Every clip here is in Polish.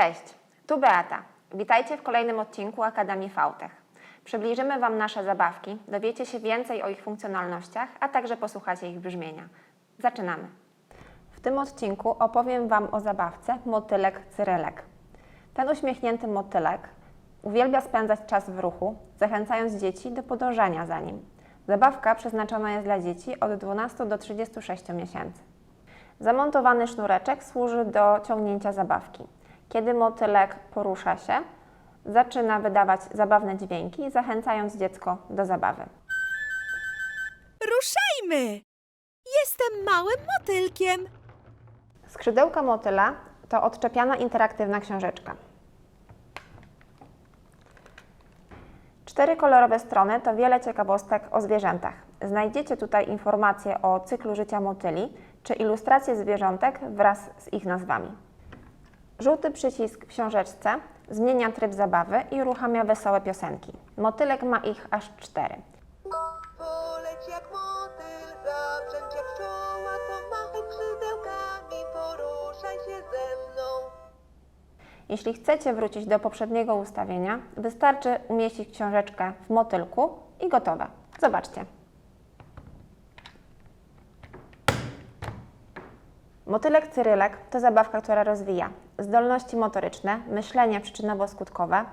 Cześć, tu Beata. Witajcie w kolejnym odcinku Akademii Fautech. Przybliżymy Wam nasze zabawki, dowiecie się więcej o ich funkcjonalnościach, a także posłuchacie ich brzmienia. Zaczynamy. W tym odcinku opowiem Wam o zabawce motylek Cyrylek. Ten uśmiechnięty motylek uwielbia spędzać czas w ruchu, zachęcając dzieci do podążania za nim. Zabawka przeznaczona jest dla dzieci od 12 do 36 miesięcy. Zamontowany sznureczek służy do ciągnięcia zabawki. Kiedy motylek porusza się, zaczyna wydawać zabawne dźwięki, zachęcając dziecko do zabawy. Ruszajmy! Jestem małym motylkiem. Skrzydełka motyla to odczepiana interaktywna książeczka. Cztery kolorowe strony to wiele ciekawostek o zwierzętach. Znajdziecie tutaj informacje o cyklu życia motyli czy ilustracje zwierzątek wraz z ich nazwami. Żółty przycisk w książeczce zmienia tryb zabawy i uruchamia wesołe piosenki. Motylek ma ich aż cztery. Poleć jak motyl, jak pszczoła, skrzydełkami, poruszaj się ze mną. Jeśli chcecie wrócić do poprzedniego ustawienia, wystarczy umieścić książeczkę w motylku i gotowe. Zobaczcie. Motylek Cyrylek to zabawka, która rozwija zdolności motoryczne, myślenie przyczynowo-skutkowe,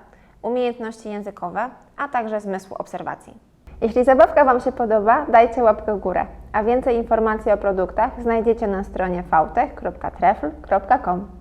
umiejętności językowe, a także zmysł obserwacji. Jeśli zabawka Wam się podoba, dajcie łapkę w górę, a więcej informacji o produktach znajdziecie na stronie fautech.trefl.com.